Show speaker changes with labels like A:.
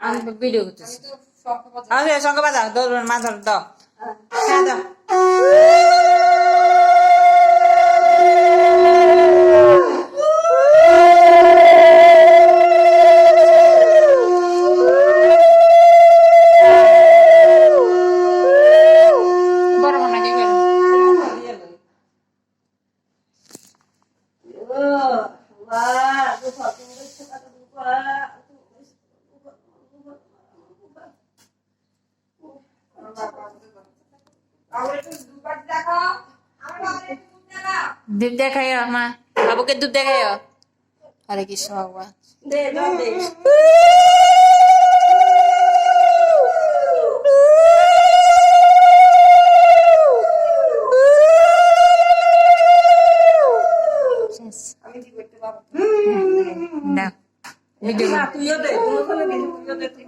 A: আমি ভিডিও করতেছি। আরে সঙ্গে বাজা দৌড় মা ধর দাও। হ্যাঁ দাও। বড় দুধ দেখাইও মা। বাবুকে দুধ দেখাইও। আরে কৃষ্ণ ভগবান ভিডিও
B: তুইও দে তুইও দে তুই